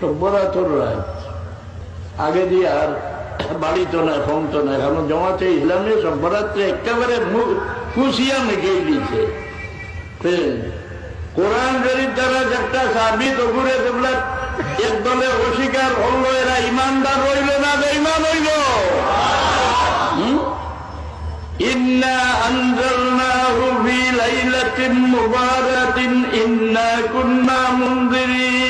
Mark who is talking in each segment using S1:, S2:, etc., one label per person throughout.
S1: সভ্যরাতর রাত আগে দিয়ে আর বাড়িত না কমতো না এখন জমাতে ইসলামে সভ্যরাত্রে একেবারে মুখ খুশিয়া মেখে দিয়েছে হ্যাঁ। কোরআন শরীফ দ্বারা একটা সাবিত ওগুলো যেগুলা এক দলে অস্বীকার হলো এরা ইমানদার রইল না বেঈমান হইল হুম? إنا أنزلناه في ليلة مباركة إنا كنا منذرين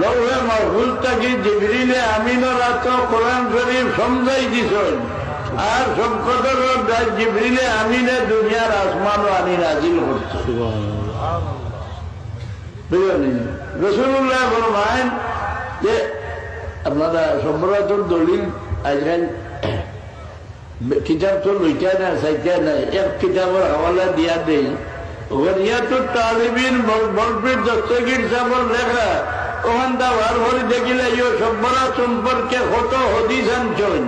S1: লৌহে মহফুজ থাকি জিবরিলে আমিনর আত কোরআন শরীফ সমঝাই দিছেন। আর সবকতর রাত জিবরিলে আমিনে দুনিয়ার আসমান আনি নাজিল রসুল্লাহ যে আপনারা সব্বরতর দলিল আজকাল কিতাব তো লইটা না সাইটা নাই। এক কিতাবের হাওয়ালা দিয়া দেই। ওখানে তালিবিন বলপ্রীত দস্তগীর লেখা। সম্পর্কে কত হদিস আনছেন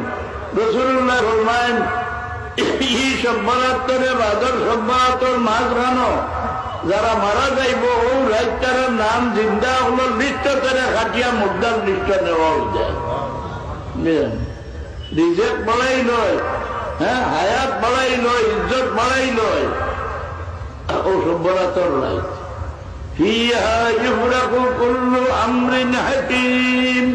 S1: রসুল্লাহ রহমান ই সভ্যরাত্তরে বাদর সভ্যরাত্তর মাছ যারা মারা যাইব, ও রাইতার নাম জিন্দা হলো করে খাটিয়া মুদ্রার লিস্ট নেওয়া যায় রিজেক বলাই নয় হ্যাঁ হায়াত বলাই নয় ইজ্জত বলাই নয় ও সভ্যরাতর নাই ফিহা ইফরাকু أمر حكيم